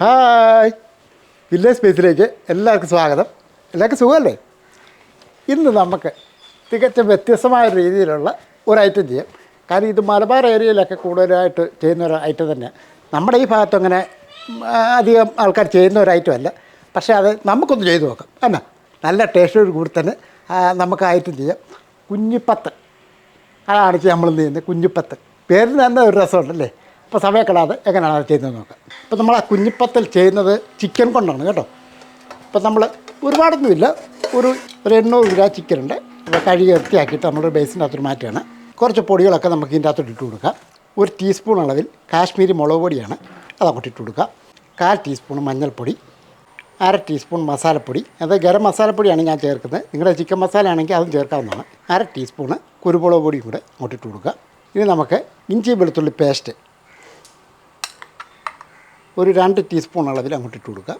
Hi. Village സ്പേസിലേക്ക് എല്ലാവർക്കും സ്വാഗതം. എല്ലാവർക്കും സുഖമല്ലേ? ഇന്ന് നമുക്ക് തികച്ചും വ്യത്യസ്തമായ രീതിയിലുള്ള ഒരു ഐറ്റം ചെയ്യാം. കാരണം ഇത് മലബാർ ഏരിയയിലൊക്കെ കൂടുതലായിട്ട് ചെയ്യുന്ന ഒരു ഐറ്റം തന്നെ നമ്മുടെ ഈ ഭാഗത്ത് അങ്ങനെ അധികം ആൾക്കാർ ചെയ്യുന്ന ഒരു ഐറ്റം അല്ല. പക്ഷേ അത് നമുക്കൊന്ന് ചെയ്തു നോക്കാം. എന്നാ നല്ല ടേസ്റ്റോട് കൂടി തന്നെ നമുക്ക് ഐറ്റം ചെയ്യാം. കുഞ്ഞിപ്പത്ത്. അതാണ് നമ്മൾ ചെയ്യുന്നത്? കുഞ്ഞിപ്പത്ത്. പേരിന് തന്നെ ഒരു രസമുണ്ടല്ലേ? അപ്പോൾ സമയക്കെടാതെ എങ്ങനെയാണ് അത് ചെയ്യുന്നത് നോക്കാം. അപ്പോൾ നമ്മൾ ആ കുഞ്ഞിപ്പത്തിൽ ചെയ്യുന്നത് ചിക്കൻ കൊണ്ടാണ് കേട്ടോ. അപ്പോൾ നമ്മൾ ഒരുപാടൊന്നുമില്ല. ഒരു ഒരു എണ്ണൂറ് ഗ്രാം ചിക്കൻ ഉണ്ട്. അപ്പോൾ കഴുകി വൃത്തിയാക്കിയിട്ട് നമ്മൾ അകത്തൊരു മാറ്റുകയാണ് കുറച്ച് പൊടികളൊക്കെ നമുക്ക് ഇതിന്റെ അകത്തോട്ട് ഇട്ട് കൊടുക്കാം. ഒരു ടീസ്പൂൺ അളവിൽ കാശ്മീരി മുളക് പൊടിയാണ് അത് അങ്ങോട്ട് ഇട്ട് കൊടുക്കാം കാൽ ടീസ്പൂൺ മഞ്ഞൾപ്പൊടി. അര ടീസ്പൂൺ മസാലപ്പൊടി. അത് ഗരം മസാലപ്പൊടിയാണ് ഞാൻ ചേർക്കുന്നത്. നിങ്ങളുടെ ചിക്കൻ മസാല ആണെങ്കിൽ അതും ചേർക്കാവുന്നതാണ്. അര ടീസ്പൂണ് കുരുമുളക് പൊടിയും കൂടെ അങ്ങോട്ട് ഇട്ട് കൊടുക്കുക. ഇനി നമുക്ക് ഇഞ്ചി വെളുത്തുള്ളി പേസ്റ്റ് ഒരു രണ്ട് ടീസ്പൂൺ അളവിൽ അങ്ങോട്ട് ഇട്ട് കൊടുക്കുക.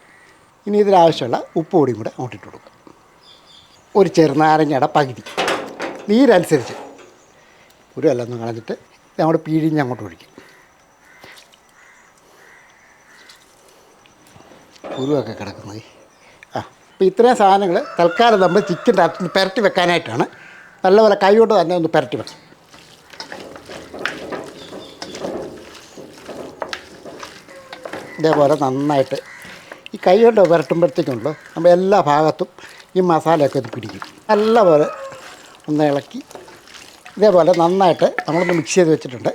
ഇനി ഇതിലാവശ്യമുള്ള ഉപ്പ് പൊടിയും കൂടെ അങ്ങോട്ട് ഇട്ട് കൊടുക്കുക. ഒരു ചെറുനാരങ്ങയുടെ പകുതി. നീരനുസരിച്ച് ഒരു എല്ലാം കളഞ്ഞിട്ട് ഇത് അങ്ങോട്ട് പിഴിഞ്ഞ് അങ്ങോട്ട് ഒഴിക്കും. ഉരുവൊക്കെ കിടക്കുന്നത് ആ അപ്പോൾ ഇത്രയും സാധനങ്ങൾ തൽക്കാലം നമ്മൾ അകത്ത് പുരട്ടി വെക്കാനായിട്ടാണ്. നല്ലപോലെ കൈ കൊണ്ട് തന്നെ ഒന്ന് പെരട്ടി വെക്കാം. ഇതേപോലെ നന്നായിട്ട് ഈ കൈ കൊണ്ട് പുരട്ടുമ്പോഴത്തേക്കുണ്ടല്ലോ നമ്മൾ എല്ലാ ഭാഗത്തും ഈ മസാലയൊക്കെ ഇത് പിടിക്കും. നല്ലപോലെ ഒന്ന് ഇളക്കി ഇതേപോലെ നന്നായിട്ട് നമ്മളൊന്ന് മിക്സ് ചെയ്ത് വെച്ചിട്ടുണ്ട്.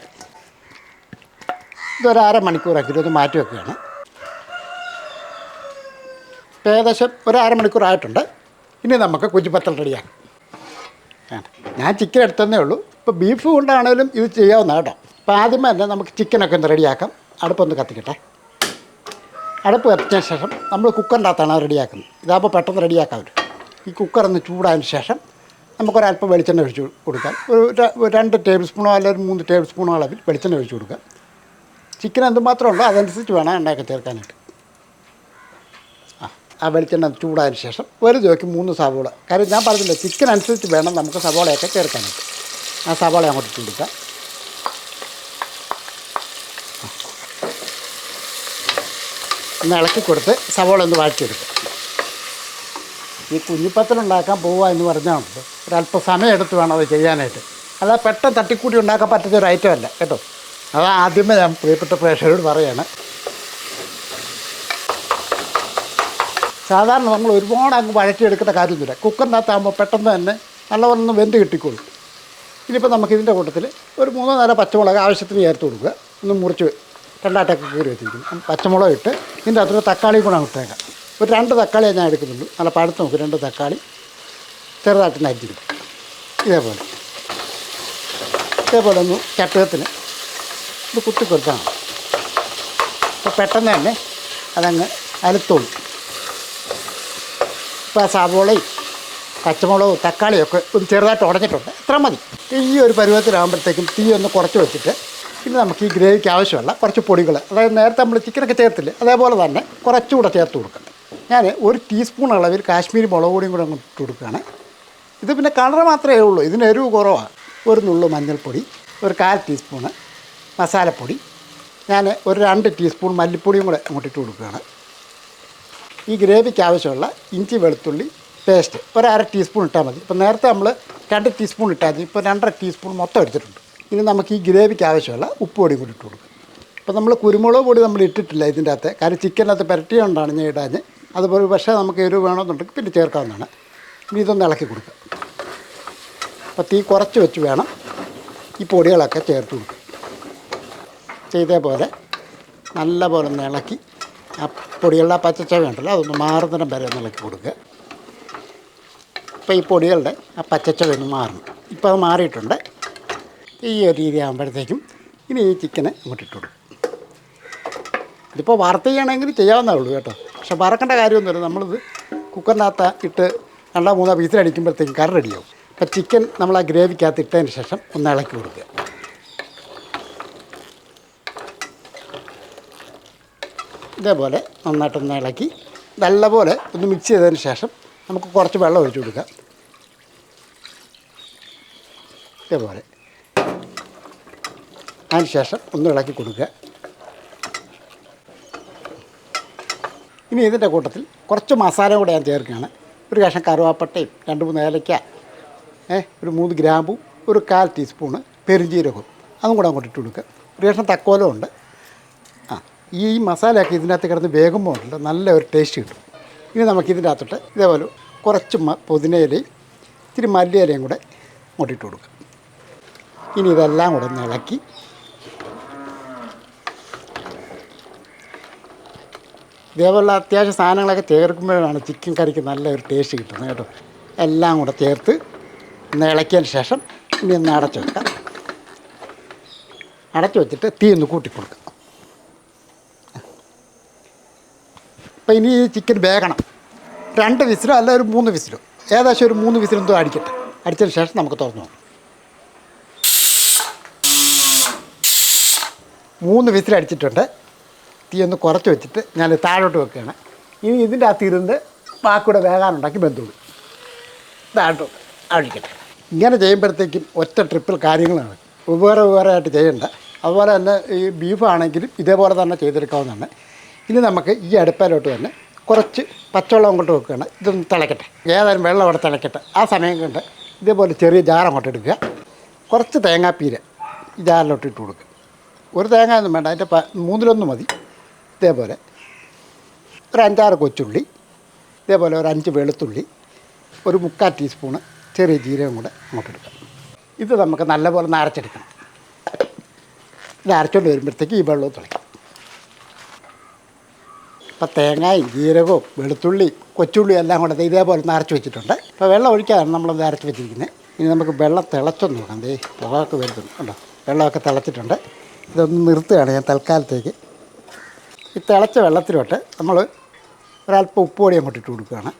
ഇതൊരു അരമണിക്കൂറാക്കിയിട്ട് മണിക്കൂറാക്കി ഒന്ന് മാറ്റി വെക്കുകയാണ്. ഏകദേശം ഒരു അരമണിക്കൂറായിട്ടുണ്ട് ഇനി നമുക്ക് കുജിപ്പത്തൽ റെഡിയാക്കാം. ഞാൻ ചിക്കൻ എടുത്തതേ ഉള്ളൂ. ഇപ്പോൾ ബീഫ് കൊണ്ടാണേലും ഇത് ചെയ്യാവുന്ന കേട്ടോ. അപ്പോൾ ആദ്യമേ തന്നെ നമുക്ക് ചിക്കനൊക്കെ ഒന്ന് റെഡിയാക്കാം അടുപ്പൊന്ന് കത്തിക്കട്ടെ. അടുപ്പ് കത്തിച്ചതിന് ശേഷം നമ്മൾ കുക്കറിന്റെ അകത്താണ് റെഡിയാക്കുന്നത്. ഇതാകുമ്പോൾ പെട്ടെന്ന് റെഡിയാക്കാൻ പറ്റും ഈ കുക്കർ ഒന്ന് ചൂടായതിന് ശേഷം നമുക്കൊരല്പം വെളിച്ചെണ്ണ ഒഴിച്ച് കൊടുക്കാം. ഒരു രണ്ട് ടേബിൾ സ്പൂണോ അല്ലെങ്കിൽ മൂന്ന് ടേബിൾ സ്പൂണോ അളവിൽ വെളിച്ചെണ്ണ ഒഴിച്ച് കൊടുക്കുക ചിക്കൻ എന്തുമാത്രം ഉണ്ടോ അതനുസരിച്ച് വേണം എണ്ണയൊക്കെ ചേർക്കാനായിട്ട്. ആ ആ വെളിച്ചെണ്ണ ചൂടായതിന് ശേഷം ഒരു ചോയ്ക്ക് മൂന്ന് സവോള. കാര്യം ഞാൻ പറഞ്ഞില്ല ചിക്കൻ അനുസരിച്ച് വേണം നമുക്ക് സവോളയൊക്കെ ചേർക്കാനായിട്ട്. ആ സവോള അങ്ങോട്ട് ഇട്ട് ഒന്ന് ഇളക്കി കൊടുത്ത് സവോള ഒന്ന് വാഴ്ത്തിയെടുക്കും ഈ കുഞ്ഞിപ്പത്തലുണ്ടാക്കാൻ പോവുക എന്ന് പറഞ്ഞാൽ ഒരല്പ സമയം എടുത്ത് വേണം അത് ചെയ്യാനായിട്ട്. അല്ല പെട്ടെന്ന് തട്ടിക്കൂട്ടി ഉണ്ടാക്കാൻ പറ്റുന്ന ഒരു ഐറ്റം അല്ല കേട്ടോ. അത് ആദ്യമേ ഞാൻ പ്രിയപ്പെട്ട പ്രേക്ഷകരോട് പറയാണ്. സാധാരണ നമ്മൾ ഒരുപാട് അങ്ങ് വഴറ്റിയെടുക്കേണ്ട കാര്യമൊന്നുമില്ല. കുക്കറിനകത്താകുമ്പോൾ പെട്ടെന്ന് തന്നെ നല്ലപോലെ ഒന്ന് വെന്ത് കിട്ടിക്കോളും. ഇനിയിപ്പോൾ നമുക്ക് ഇതിന്റെ കൂട്ടത്തിൽ ഒരു മൂന്നോ നാലോ പച്ചമുളക് ആവശ്യത്തിന് ചേർത്ത് കൊടുക്കുക. ഒന്ന് മുറിച്ച് രണ്ടായിട്ടൊക്കെ കീറി വെച്ചിരിക്കും പച്ചമുളക് ഇട്ട് ഇതിന്റെ അകത്തൊരു തക്കാളി കൂടെ അങ്ങോട്ടേക്കാം ഒരു രണ്ട് തക്കാളി ഞാൻ എടുക്കുന്നുള്ളൂ നല്ല പഴുത്ത് നോക്കും രണ്ട് തക്കാളി ചെറുതായിട്ട് നരിഞ്ഞിരിക്കും ഇതേപോലെ. ഇതേപോലെ ഒന്ന് ചട്ടകത്തിന് ഇത് കുത്തി കൊടുത്താൽ മതി. അപ്പോൾ പെട്ടെന്ന് തന്നെ അതങ്ങ് അലുത്തോളും ഇപ്പോൾ സവോളയും പച്ചമുളകും തക്കാളിയൊക്കെ ഒന്ന് ചെറുതായിട്ട് ഉടഞ്ഞിട്ടുണ്ട്. എത്ര മതി. ഈ ഒരു പരുവത്തിലാകുമ്പോഴത്തേക്കും തീ ഒന്ന് കുറച്ച് വെച്ചിട്ട് ഇനി നമുക്ക് ഈ ഗ്രേവിക്ക് ആവശ്യമുള്ള കുറച്ച് പൊടികൾ അതായത് നേരത്തെ നമ്മൾ ചിക്കനൊക്കെ ചേർത്തില്ലേ? അതേപോലെ തന്നെ കുറച്ചുകൂടെ ചേർത്ത് കൊടുക്കാം. ഞാൻ ഒരു ടീസ്പൂൺ അളവിൽ കാശ്മീരി മുളക് പൊടിയും കൂടെ അങ്ങോട്ട് കൊടുക്കുകയാണ്. ഇത് പിന്നെ കളർ മാത്രമേ ഉള്ളൂ. ഇതിന് എരിവ് കുറവാണ് ഒരു നുള്ളു മഞ്ഞൾപ്പൊടി ഒരു കാൽ ടീസ്പൂണ് മസാലപ്പൊടി ഞാൻ ഒരു രണ്ട് ടീസ്പൂൺ മല്ലിപ്പൊടിയും കൂടെ അങ്ങോട്ട് ഇട്ട് കൊടുക്കുകയാണ്. ഈ ഗ്രേവിക്ക് ആവശ്യമുള്ള ഇഞ്ചി വെളുത്തുള്ളി പേസ്റ്റ് ഒരു അര ടീസ്പൂൺ ഇട്ടാൽ മതി. ഇപ്പോൾ നേരത്തെ നമ്മൾ രണ്ട് ടീസ്പൂൺ ഇട്ടാൽ മതി ഇപ്പോൾ രണ്ടര ടീസ്പൂൺ മൊത്തം എടുത്തിട്ടുണ്ട്. ഇനി നമുക്ക് ഈ ഗ്രേവിക്ക് ആവശ്യമുള്ള ഉപ്പ് പൊടിയും കൂടി ഇട്ട് കൊടുക്കും. അപ്പോൾ നമ്മൾ കുരുമുളക് പൊടി നമ്മൾ ഇട്ടിട്ടില്ല ഇതിന്റെ അകത്ത്. കാരണം ചിക്കനകത്ത് പുരട്ടിയോണ്ടാണ് ഞാൻ ഇടാഞ്ഞ്. അതുപോലെ പക്ഷേ നമുക്ക് എരിവ് വേണമെന്നുണ്ടെങ്കിൽ പിന്നെ ചേർക്കാവുന്നതാണ്. ഇനി ഇതൊന്ന് ഇളക്കി കൊടുക്കുക അപ്പോൾ തീ കുറച്ച് വെച്ച് വേണം ഈ പൊടികളൊക്കെ ചേർത്ത് കൊടുക്കുക ചെയ്തേപോലെ നല്ലപോലെ ഒന്ന് ഇളക്കി ആ പൊടികളുടെ ആ പച്ചച്ചവ ഉണ്ടല്ലോ അതൊന്ന് മാറുന്നിടം വരെ ഒന്ന് ഇളക്കി കൊടുക്കുക. അപ്പോൾ ഈ പൊടികളുടെ ആ പച്ചച്ചവ ഒന്ന് മാറണം. ഇപ്പോൾ അത് മാറിയിട്ടുണ്ട്. ഈ ഒരു രീതി ആകുമ്പോഴത്തേക്കും ഇനി ഈ ചിക്കനെ അങ്ങോട്ട് ഇട്ടു കൊടുക്കും. ഇതിപ്പോൾ വറുത്ത് ചെയ്യണമെങ്കിൽ ചെയ്യാവുന്നേ ഉള്ളൂ കേട്ടോ. പക്ഷെ വറക്കേണ്ട കാര്യമൊന്നുമില്ല. നമ്മളിത് കുക്കറിനകത്ത് ഇട്ട് രണ്ടോ മൂന്നോ പീസിലടിക്കുമ്പോഴത്തേക്കും കറി റെഡിയാവും അപ്പോൾ ചിക്കൻ നമ്മൾ ആ ഗ്രേവിക്കകത്ത് ഇട്ടതിന് ശേഷം ഒന്ന് ഇളക്കി കൊടുക്കുക. ഇതേപോലെ നന്നായിട്ടൊന്ന് ഇളക്കി നല്ലപോലെ ഒന്ന് മിക്സ് ചെയ്തതിന് ശേഷം നമുക്ക് കുറച്ച് വെള്ളം ഒഴിച്ചു കൊടുക്കാം. ഇതേപോലെ. അതിന് ശേഷം ഒന്ന് ഇളക്കി കൊടുക്കുക. ഇനി ഇതിന്റെ കൂട്ടത്തിൽ കുറച്ച് മസാല കൂടെ ഞാൻ ചേർക്കുകയാണ്. ഒരു കഷ്ണം കറുവാപ്പട്ടയും രണ്ട് മൂന്ന് ഏലക്ക ഒരു മൂന്ന് ഗ്രാമ്പും ഒരു കാൽ ടീസ്പൂണ് പെരുംജീരകവും അതും കൂടെ അങ്ങോട്ട് ഇട്ട് കൊടുക്കുക. ഒരു കഷ്ണം തക്കോലം ഉണ്ട്. ആ ഈ മസാലയൊക്കെ ഇതിനകത്ത് കിടന്ന് വേകുമ്പോൾ ഉണ്ടല്ലോ നല്ല ഒരു ടേസ്റ്റ് കിട്ടും. ഇനി നമുക്ക് ഇതിന്റെ അകത്തോട്ട് ഇതേപോലെ കുറച്ച് പുതിനയിലയും ഇത്തിരി മല്ലിയിലയും കൂടെ അങ്ങോട്ട് കൊടുക്കുക. ഇനി ഇതെല്ലാം കൂടെ ഒന്ന് ഇളക്കി ഇതേപോലുള്ള അത്യാവശ്യം സാധനങ്ങളൊക്കെ ചേർക്കുമ്പോഴാണ് ചിക്കൻ കറിക്ക് നല്ല ഒരു ടേസ്റ്റ് കിട്ടുന്നത് കേട്ടോ. എല്ലാം കൂടെ ചേർത്ത് ഒന്ന് ഇളക്കിയതിന് ശേഷം ഇനി ഒന്ന് അടച്ചു വെക്കാം. അടച്ചു വെച്ചിട്ട് തീ ഒന്ന് കൂട്ടിക്കൊടുക്കാം അപ്പം ഇനി ഈ ചിക്കൻ വേകണം. രണ്ട് വിസിലോ അല്ല ഒരു മൂന്ന് വിസിലോ? ഏകദേശം ഒരു മൂന്ന് വിസിലെന്തോ അടിക്കട്ടെ. അടിച്ചതിന് ശേഷം നമുക്ക് തുറന്നു നോക്കാം. മൂന്ന് വിസിലടിച്ചിട്ടുണ്ട് തീ ഒന്ന് കുറച്ച് വെച്ചിട്ട് ഞാൻ താഴോട്ട് വെക്കുകയാണ്. ഇനി ഇതിന്റെ അകത്ത് ഇരുന്ന് ബാക്കിയുടെ വേകാനുണ്ടാക്കി ബന്ധുവിടും താഴോട്ട് അഴിക്കട്ടെ ഇങ്ങനെ ചെയ്യുമ്പോഴത്തേക്കും ഒറ്റ ട്രിപ്പിൽ കാര്യങ്ങളാണ്. വേറെ വേറെ ആയിട്ട് ചെയ്യേണ്ട. അതുപോലെ തന്നെ ഈ ബീഫ് ആണെങ്കിലും ഇതേപോലെ തന്നെ ചെയ്തെടുക്കാവുന്നതാണ്. ഇനി നമുക്ക് ഈ അടുപ്പയിലോട്ട് തന്നെ കുറച്ച് പച്ചവെള്ളം അങ്ങോട്ട് വെക്കുകയാണ്. ഇതൊന്ന് തിളക്കട്ടെ. ഏതായാലും വെള്ളം അവിടെ തിളക്കട്ടെ. ആ സമയം കൊണ്ട് ഇതേപോലെ ചെറിയ ജാർ അങ്ങോട്ട് എടുക്കുക. കുറച്ച് തേങ്ങാപ്പീര ഈ ജാറിലോട്ട് ഇട്ട് കൊടുക്കുക. ഒരു തേങ്ങ ഒന്നും വേണ്ട. അതിന്റെ മൂന്നിലൊന്ന് മതി. ഇതേപോലെ ഒരു അഞ്ചാറ് കൊച്ചുള്ളി ഇതേപോലെ ഒരു അഞ്ച് വെളുത്തുള്ളി ഒരു മുക്കാൽ ടീസ്പൂണ് ചെറിയ ജീരകം കൂടെ അങ്ങോട്ട് എടുക്കാം ഇത് നമുക്ക് നല്ലപോലെ ഒന്ന് അരച്ചെടുക്കണം ഇത് അരച്ചുകൊണ്ട് വരുമ്പോഴത്തേക്ക് ഈ വെള്ളവും തുളയ്ക്കും അപ്പോൾ തേങ്ങയും ജീരകവും വെളുത്തുള്ളി കൊച്ചുള്ളി എല്ലാം കൂടെ ഇതേപോലെ നരച്ച് വെച്ചിട്ടുണ്ട്. അപ്പോൾ വെള്ളം ഒഴിക്കാതാണ് നമ്മളത് അരച്ച് വെച്ചിരിക്കുന്നത്. ഇനി നമുക്ക് വെള്ളം തിളച്ചൊന്ന് നോക്കാം. ദേ പുകയൊക്കെ വരുന്നുണ്ട്. കേട്ടോ വെള്ളമൊക്കെ തിളച്ചിട്ടുണ്ട്. ഇതൊന്ന് നിർത്തുകയാണ് ഞാൻ തൽക്കാലത്തേക്ക്. ഈ തിളച്ച വെള്ളത്തിലോട്ട് നമ്മൾ ഒരല്പം ഉപ്പുപൊടി അങ്ങോട്ട് ഇട്ട് കൊടുക്കുകയാണ്.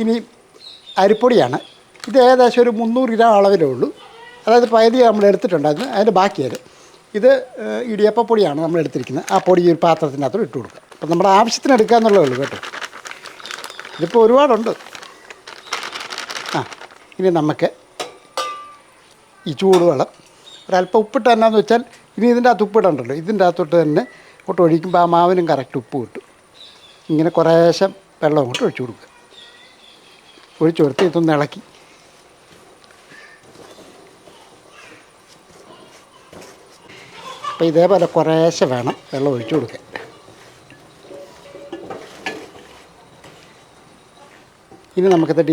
ഇനി അരിപ്പൊടിയാണ്. ഇത് ഏകദേശം ഒരു മുന്നൂറ് ഗ്രാം അളവിലേ ഉള്ളൂ. അതായത് പകുതി നമ്മൾ എടുത്തിട്ടുണ്ടായിരുന്നു അതിന്റെ ബാക്കിയത് ഇത് ഇടിയപ്പപ്പൊടിയാണ് നമ്മൾ എടുത്തിരിക്കുന്നത്. ആ പൊടി ഒരു ഒരു പാത്രത്തിനകത്തോട് ഇട്ട് കൊടുക്കുക. അപ്പം നമ്മുടെ ആവശ്യത്തിന് എടുക്കുക എന്നുള്ളതേ ഉള്ളൂ കേട്ടോ. ഇതിപ്പോൾ ഒരുപാടുണ്ട്. ആ ഇനി നമുക്ക് ഈ ചൂടുവെള്ളം. ഒരല്പം ഉപ്പിട്ട് എന്നാന്ന് വെച്ചാൽ ഇനി ഇതിന്റെ അകത്ത് ഉപ്പിടണ്ടല്ലോ. ഇതിന്റെ അകത്തോട്ട് തന്നെ അങ്ങോട്ട് ഒഴിക്കുമ്പോൾ ആ മാവിനും കറക്റ്റ് ഉപ്പ് കിട്ടും. ഇങ്ങനെ കുറേശ്ശെ വെള്ളം അങ്ങോട്ട് ഒഴിച്ചു കൊടുക്കുക. ഒഴിച്ചു കൊടുത്ത് ഇതൊന്ന് ഇളക്കി. അപ്പോൾ ഇതേപോലെ കുറേശ്ശെ വേണം വെള്ളം ഒഴിച്ചു കൊടുക്കാൻ. ഇനി നമുക്കിത്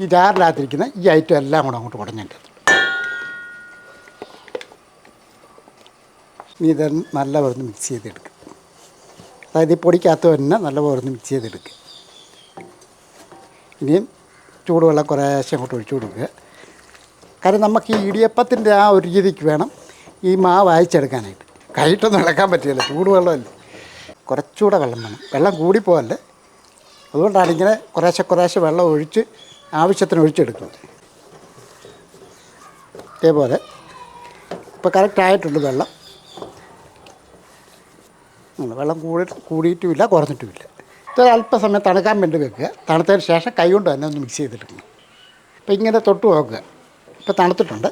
ഈ ജാറിനകത്തിരിക്കുന്ന ഈ ഐറ്റം എല്ലാം കൂടെ അങ്ങോട്ട് കുടഞ്ഞിട്ട് ഇനി ഇത് നല്ലപോലെ ഒന്ന് മിക്സ് ചെയ്തെടുക്കുക അതായത് ഈ പൊടിക്കകത്ത് തന്നെ നല്ലപോലെ ഒന്ന് മിക്സ് ചെയ്തെടുക്കുക ഇനിയും ചൂടുവെള്ളം കുറേശ്ശെ അങ്ങോട്ട് ഒഴിച്ചു കൊടുക്കുക. കാരണം നമുക്ക് ഈ ഇടിയപ്പത്തിന്റെ ആ ഒരു രീതിക്ക് വേണം ഈ മാവ് അയച്ചെടുക്കാനായിട്ട്. കൈയിട്ടൊന്നും ഇളക്കാൻ പറ്റില്ല ചൂടുവെള്ളമല്ലേ. കുറച്ചുകൂടെ വെള്ളം വേണം. വെള്ളം കൂടിപ്പോകല്ലേ അതുകൊണ്ടാണ് ഇങ്ങനെ കുറേശ്ശെ കുറേശ്ശെ വെള്ളം ഒഴിച്ച് ആവശ്യത്തിന് ഒഴിച്ചെടുക്കുന്നത്. ഇതേപോലെ. ഇപ്പോൾ കറക്റ്റായിട്ടുണ്ട് വെള്ളം. വെള്ളം കൂടി കൂടിയിട്ടുമില്ല കുറഞ്ഞിട്ടുമില്ല. ഇത് അല്പസമയം തണുക്കാൻ വേണ്ടി വെക്കുക. തണുത്തതിന് ശേഷം കൈ കൊണ്ട് തന്നെ ഒന്ന് മിക്സ് ചെയ്തെടുക്കണം അപ്പോൾ ഇങ്ങനെ തൊട്ട് നോക്കുക. ഇപ്പോൾ തണുത്തിട്ടുണ്ട്.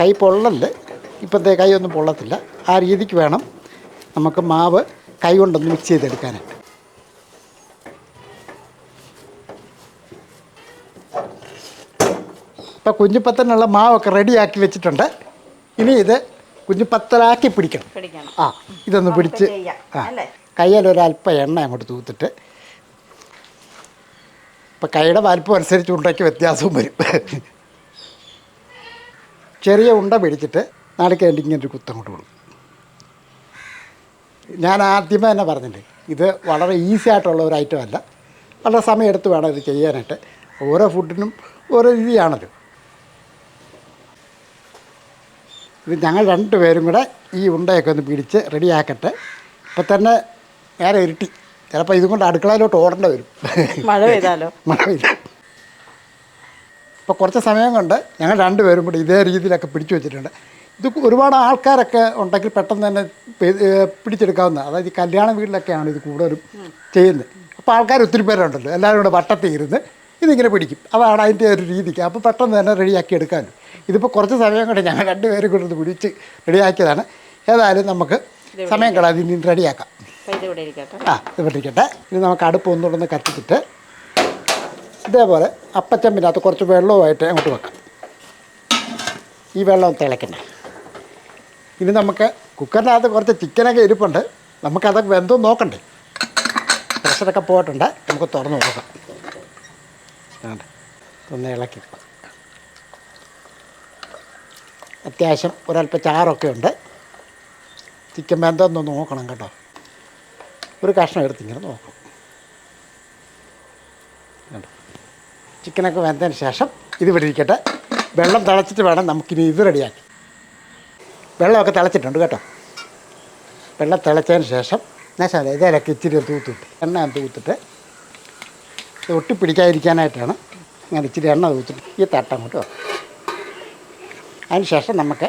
കൈ പൊള്ളൽ ഇപ്പോഴത്തെ കൈ ഒന്നും പൊള്ളത്തില്ല. ആ രീതിക്ക് വേണം നമുക്ക് മാവ് കൈ കൊണ്ടൊന്ന് മിക്സ് ചെയ്തെടുക്കാനായിട്ട്. ഇപ്പോൾ കുഞ്ഞിപ്പത്തനുള്ള മാവൊക്കെ റെഡിയാക്കി വെച്ചിട്ടുണ്ട്. ഇനി ഇത് കുഞ്ഞിപ്പത്തലാക്കി പത്തലാക്കി പിടിക്കണം. ആ ഇതൊന്ന് പിടിച്ച് ആ കയ്യിലൊരല്പം കയ്യിൽ ഒരല്പം എണ്ണ അങ്ങോട്ട് തൂത്തിട്ട് ഇപ്പം കൈയുടെ വലിപ്പം അനുസരിച്ച് ഉണ്ടയ്ക്ക് വ്യത്യാസവും വരും. ചെറിയ ഉണ്ട പിടിച്ചിട്ട് നാളിക്കേണ്ടി ഇങ്ങനെ ഒരു കുത്തം കൊണ്ട് കൊടുക്കും. ഞാൻ ആദ്യമേ തന്നെ പറഞ്ഞില്ലേ ഇത് വളരെ ഈസി ആയിട്ടുള്ള ഒരു ഐറ്റം അല്ല. വളരെ സമയമെടുത്ത് വേണം ഇത് ചെയ്യാനായിട്ട്. ഓരോ ഫുഡിനും ഓരോ രീതിയാണല്ലോ ഇത് ഞങ്ങൾ രണ്ടുപേരും കൂടെ ഈ ഉണ്ടയൊക്കെ ഒന്ന് പിടിച്ച് റെഡിയാക്കട്ടെ. ഇപ്പം തന്നെ നേരെ ഇരുട്ടി. ചിലപ്പോൾ ഇതും കൊണ്ട് അടുക്കളയിലോട്ട് ഓടേണ്ടി വരും. മഴ പെയ്താലോ? മഴ പെയ്തു ഇപ്പോൾ കുറച്ച് സമയം കൊണ്ട് ഞങ്ങൾ രണ്ടുപേരും കൂടി ഇതേ രീതിയിലൊക്കെ പിടിച്ചു വെച്ചിട്ടുണ്ട്. ഇത് ഒരുപാട് ആൾക്കാരൊക്കെ ഉണ്ടെങ്കിൽ പെട്ടെന്ന് തന്നെ പിടിച്ചെടുക്കാവുന്ന അതായത് ഈ കല്യാണ വീട്ടിലൊക്കെയാണ് ഇത് കൂടുതലും ചെയ്യുന്നത്. അപ്പോൾ ആൾക്കാർ ഒത്തിരി പേരുണ്ടല്ലോ എല്ലാവരും കൂടെ വട്ടത്തിൽ ഇരുന്ന് ഇതിങ്ങനെ പിടിക്കും. അതാണ് അതിന്റെ ഒരു രീതിക്ക്. അപ്പോൾ പെട്ടെന്ന് തന്നെ റെഡിയാക്കി എടുക്കാമല്ലോ ഇതിപ്പോൾ കുറച്ച് സമയം കൊണ്ട് ഞങ്ങൾ രണ്ടുപേരും കൂടെ ഒന്ന് പിടിച്ച് റെഡിയാക്കിയതാണ്. ഏതായാലും നമുക്ക് സമയം കളയാതെ ഇനി റെഡിയാക്കാം. ആ ഇത് ഇവിടെ ഇരിക്കട്ടെ. ഇനി നമുക്ക് അടുപ്പ് ഒന്നുകൂടെ കത്തിച്ചിട്ട് ഇതേപോലെ അപ്പച്ചമ്പിനകത്ത് കുറച്ച് വെള്ളവുമായിട്ട് അങ്ങോട്ട് വെക്കാം. ഈ വെള്ളം തിളക്കണ്ടേ ഇനി നമുക്ക് കുക്കറിനകത്ത് കുറച്ച് ചിക്കനൊക്കെ ഇരിപ്പുണ്ട്. നമുക്കതൊക്കെ വെന്തോ നോക്കണ്ടേ? പ്രഷറൊക്കെ പോയിട്ടുണ്ട്. നമുക്ക് തുറന്ന് നോക്കാം. ഒന്ന് ഇളക്കി അത്യാവശ്യം ഒരല്പം ചാറൊക്കെ ഉണ്ട്. ചിക്കൻ വെന്തോന്ന് നോക്കണം കേട്ടോ. ഒരു കഷ്ണം എടുത്ത് ഇങ്ങനെ നോക്കണം. കണ്ടോ? ചിക്കനൊക്കെ വെന്തതിന് ശേഷം ഇത് ഇവിടെ ഇരിക്കട്ടെ. വെള്ളം തിളച്ചിട്ട് വേണം നമുക്കിനി ഇത് റെഡിയാക്കി. വെള്ളമൊക്കെ തിളച്ചിട്ടുണ്ട് കേട്ടോ. വെള്ളം തിളച്ചതിന് ശേഷം എന്നാ ശാല ഇതിലൊക്കെ ഇച്ചിരി തൂത്തിട്ട് എണ്ണ തൂത്തിട്ട് ഒട്ടിപ്പിടിക്കാതിരിക്കാനായിട്ടാണ് ഇങ്ങനെ ഇച്ചിരി എണ്ണ തൂത്തിട്ട് ഈ തട്ട അങ്ങോട്ട് വെക്കാം. അതിന് ശേഷം നമുക്ക്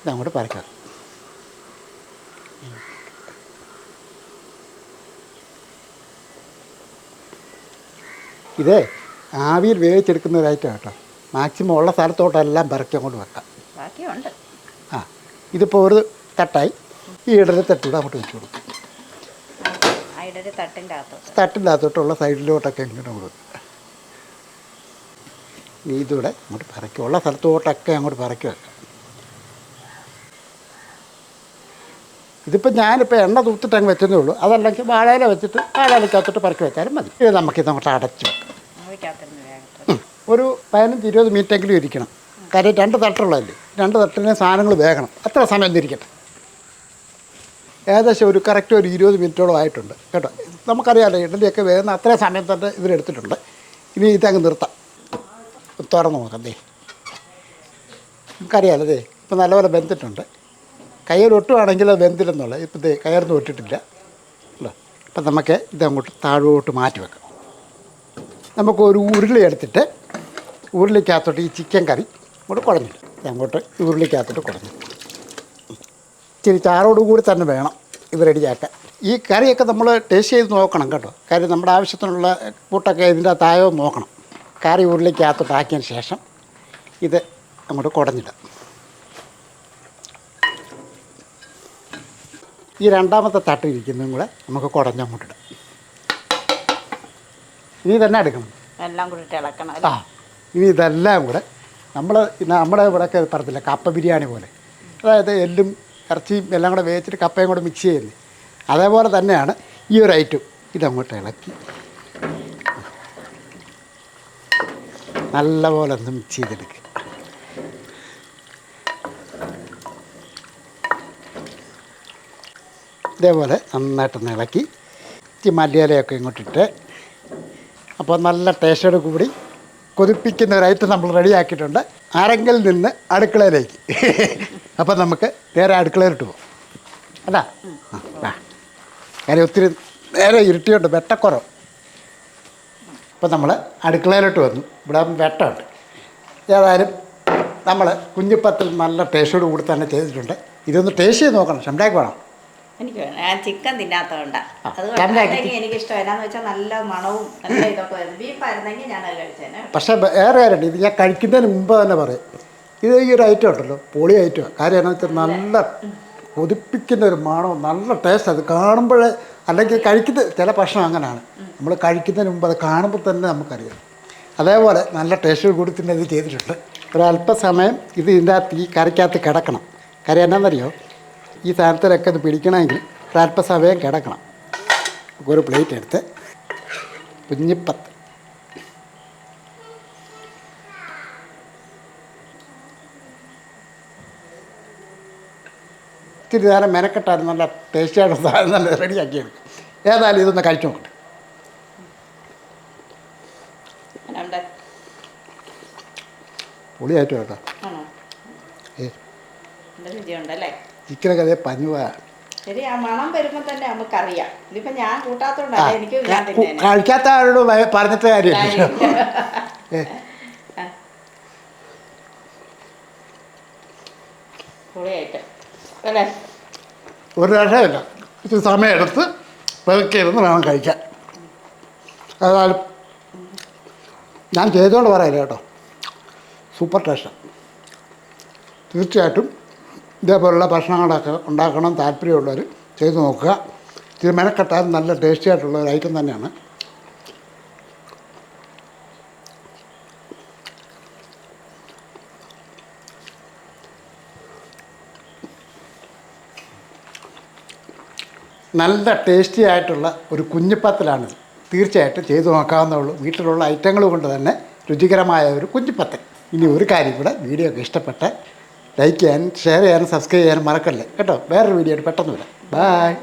ഇതങ്ങോട്ട് പരക്കാം. ഇത് ആവിയിൽ വേവിച്ചെടുക്കുന്ന ഒരു ഐറ്റം കേട്ടോ മാക്സിമം ഉള്ള സ്ഥലത്തോട്ടെല്ലാം പിറക്കി അങ്ങോട്ട് വെക്കാം. ബാക്കിയുണ്ട്. ആ ഇതിപ്പോൾ ഒരു തട്ടായി. ഈ ഇടത്തെ തട്ടൂടെ അങ്ങോട്ട് വെച്ച് കൊടുക്കും. തട്ടിന്റെ അകത്തോട്ട്. തട്ടിന്റെ അകത്തോട്ടുള്ള സൈഡിലോട്ടൊക്കെ ഇങ്ങോട്ട് കൊടുക്കും ഇനി ഇതിവിടെ അങ്ങോട്ട് പറക്കി ഉള്ള സ്ഥലത്തോട്ടൊക്കെ അങ്ങോട്ട് പറക്കി വെക്കാം ഇതിപ്പോൾ ഞാനിപ്പോൾ എണ്ണ തൂത്തിട്ട് അങ്ങ് വെച്ചതേ ഉള്ളൂ. അതല്ലെങ്കിൽ വാഴയില വെച്ചിട്ട് വാഴയിലക്കകത്തോട്ട് പറക്കി വെച്ചാലും മതി. ഇത് നമുക്കിത് അങ്ങോട്ട് അടച്ചു. ഒരു പതിനഞ്ച് ഇരുപത് മിനിറ്റെങ്കിലും ഇരിക്കണം. കാര്യം രണ്ട് തട്ടുള്ളതല്ലേ? രണ്ട് തട്ടിന് സാധനങ്ങൾ വേഗണം. അത്ര സമയം തിരിക്കട്ടെ ഏകദേശം ഒരു കറക്റ്റ് ഒരു ഇരുപത് മിനിറ്റോളം ആയിട്ടുണ്ട്. കേട്ടോ? നമുക്കറിയാമല്ലോ ഇഡലിയൊക്കെ വേഗം അത്രയും സമയം തന്നെ ഇതിലെടുത്തിട്ടുണ്ട് ഇനി ഇതങ്ങ് നിർത്താം. തുറന്ന് നോക്കണ്ടേ നമുക്കറിയാമല്ലോ ദേ ഇപ്പം നല്ലപോലെ വെന്തിട്ടുണ്ട്. കയ്യിൽ ഒട്ടുവാണെങ്കിൽ അത് വെന്തില്ലെന്നുള്ളത് ഇപ്പം ദേ കയർന്ന് ഒട്ടിട്ടില്ല. അല്ലോ അപ്പം നമുക്ക് ഇതങ്ങോട്ട് താഴോട്ട് മാറ്റി വെക്കാം. നമുക്ക് ഒരു ഉരുളി എടുത്തിട്ട് ഉരുളിക്കകത്തോട്ട് ഈ ചിക്കൻ കറി അങ്ങോട്ട് കുഴഞ്ഞിട്ട് അങ്ങോട്ട് ഉരുളിക്കകത്തോട്ട് കുഴഞ്ഞു ഇച്ചിരി ചാറോട് കൂടി തന്നെ വേണം ഇത് റെഡിയാക്കാൻ ഈ കറിയൊക്കെ നമ്മൾ ടേസ്റ്റ് ചെയ്ത് നോക്കണം കേട്ടോ. കാര്യം നമ്മുടെ ആവശ്യത്തിനുള്ള കൂട്ടൊക്കെ ഇതിന്റെ തായോ നോക്കണം. കറി ഉരുളിക്കകത്തോട്ടാക്കിയതിന് ശേഷം ഇത് അങ്ങോട്ട് കുടഞ്ഞിടാം. ഈ രണ്ടാമത്തെ തട്ട് ഇരിക്കുന്നതും കൂടെ നമുക്ക് കുടഞ്ഞങ്ങോട്ടിടാം ഇനി തന്നെ എടുക്കണം? എല്ലാം കൂടി ഇളക്കണം ആ ഇനി ഇതെല്ലാം കൂടെ നമ്മൾ നമ്മുടെ ഇവിടെയൊക്കെ പറഞ്ഞില്ല കപ്പ ബിരിയാണി പോലെ. അതായത് എല്ലും ഇറച്ചിയും എല്ലാം കൂടെ വേവിച്ചിട്ട് കപ്പയും കൂടെ മിക്സ് ചെയ്യുന്നത് അതേപോലെ തന്നെയാണ് ഈ ഒരു ഐറ്റം ഇതങ്ങോട്ട് ഇളക്കി. നല്ലപോലെ ഒന്ന് മിക്സ് ചെയ്തെടുക്കുക ഇതേപോലെ നന്നായിട്ടൊന്ന് ഇളക്കി. ഇച്ചിരി മല്ലിയിലയൊക്കെ ഇങ്ങോട്ടിട്ട്. അപ്പോൾ നല്ല ടേസ്റ്റോട് കൂടി കൊതിപ്പിക്കുന്ന ഒരു ഐറ്റം നമ്മൾ റെഡിയാക്കിയിട്ടുണ്ട് ആരെങ്കിൽ നിന്ന് അടുക്കളയിലേക്ക്. അപ്പം നമുക്ക് നേരെ അടുക്കളയിലിട്ട് പോകും അല്ല ആ അങ്ങനെ ഒത്തിരി നേരെ ഇരുട്ടിയുണ്ട് വെട്ടക്കുറവ്. അപ്പം നമ്മൾ അടുക്കളയിലോട്ട് വന്നു. ഇവിടെ വെട്ടമുണ്ട്. ഏതായാലും നമ്മൾ കുഞ്ഞിപ്പത്തിൽ നല്ല ടേസ്റ്റോട് കൂടി തന്നെ ചെയ്തിട്ടുണ്ട്. ഇതൊന്ന് ടേസ്റ്റ് ചെയ്ത് നോക്കണം. ഷംഡാക്ക് വേണം. എനിക്ക് വേണം. ഞാൻ ചിക്കൻ തിന്നാത്തതുകൊണ്ടാണ് അതുകൊണ്ട് എനിക്ക് ഇഷ്ടം എന്നാന്ന് വെച്ചാൽ നല്ല മണവും നല്ല ഇതൊക്കെ ബീഫായിരുന്നെങ്കിൽ കഴിച്ചേനെ. പക്ഷേ വേറെ കാര്യമുണ്ട്. ഇത് ഞാൻ കഴിക്കുന്നതിന് മുമ്പ് തന്നെ പറയും. ഇത് ഈ ഒരു ഐറ്റം ഉണ്ടല്ലോ പൊളി ഐറ്റമാണ് കാര്യം എന്നാ വെച്ചാൽ നല്ല കൊതിപ്പിക്കുന്ന ഒരു മണവും നല്ല ടേസ്റ്റ് അത് കാണുമ്പോഴേ അല്ലെങ്കിൽ കഴിക്കുന്ന ചില ഭക്ഷണം അങ്ങനെയാണ് നമ്മൾ കഴിക്കുന്നതിന് മുമ്പ് അത് കാണുമ്പോൾ തന്നെ നമുക്കറിയാം. അതേപോലെ നല്ല ടേസ്റ്റ് കൂടി തന്നെ ഇത് ചെയ്തിട്ടുണ്ട്. ഒരല്പസമയം ഇത് ഇതിന്റെ അകത്ത് ഈ കറിക്കകത്ത് കിടക്കണം. കാര്യം എന്നാണെന്നറിയോ ഈ സാധനത്തിലൊക്കെ ഇത് പിടിക്കണമെങ്കിൽ അല്പസമയം കിടക്കണം. ഒരു പ്ലേറ്റ് എടുത്ത് കുഞ്ഞിപ്പത്ത്. ഇത്തിരി നേരം മെനക്കെട്ടായിരുന്നു നല്ല ടേസ്റ്റിയായിട്ട് സാധനം നല്ല റെഡിയാക്കി എടുക്കും. ഏതായാലും ഇതൊന്ന് കഴിച്ചു നോക്കട്ടെ. പൊളിയായിട്ട് കേട്ടോ ഏ. ചിക്കനൊക്കെ അതേ പഞ്ഞുവാ ശരി ആ മണം വരുമ്പോൾ തന്നെ നമുക്കറിയാം. ഇതിപ്പോൾ ഞാൻ കൂട്ടാത്തോണ്ടല്ല എനിക്ക് ഞാൻ കു- തിന്നേനെ. കഴിക്കാത്ത ആരോട് ഭയ- പറഞ്ഞിട്ട് കാര്യമില്ല. ഏ. പൊളിയായിട്ട്. അല്ലേ? ഒരു രക്ഷയില്ല. ഇത്തിരി സമയമെടുത്ത് പെറുക്കി ഇരുന്ന് വേണം കഴിക്കാൻ. ഏതായാലും ഞാൻ ചെയ്തുകൊണ്ട് പറയില്ല കേട്ടോ. Super taste. തീർച്ചയായിട്ടും ഇതേപോലുള്ള ഭക്ഷണങ്ങളൊക്കെ ഉണ്ടാക്കണം താല്പര്യമുള്ളവർ ചെയ്തു നോക്കുക. ഇത് മെനക്കെട്ടാൽ നല്ല ടേസ്റ്റി ആയിട്ടുള്ള ഒരു ഐറ്റം തന്നെയാണ്. നല്ല ടേസ്റ്റി ആയിട്ടുള്ള ഒരു കുഞ്ഞിപ്പത്തലാണിത്. തീർച്ചയായിട്ടും ചെയ്തു നോക്കാവുന്നുള്ളൂ വീട്ടിലുള്ള ഐറ്റങ്ങൾ കൊണ്ട് തന്നെ രുചികരമായ ഒരു കുഞ്ഞിപ്പത്തൽ. ഇനി ഒരു കാര്യം കൂടെ വീഡിയോ ഒക്കെ ഇഷ്ടപ്പെട്ട ലൈക്ക് ചെയ്യാനും ഷെയർ ചെയ്യാനും സബ്സ്ക്രൈബ് ചെയ്യാനും മറക്കല്ലേ. കേട്ടോ? വേറൊരു വീഡിയോ ആയിട്ട് പെട്ടെന്ന് വരാം. ബായ്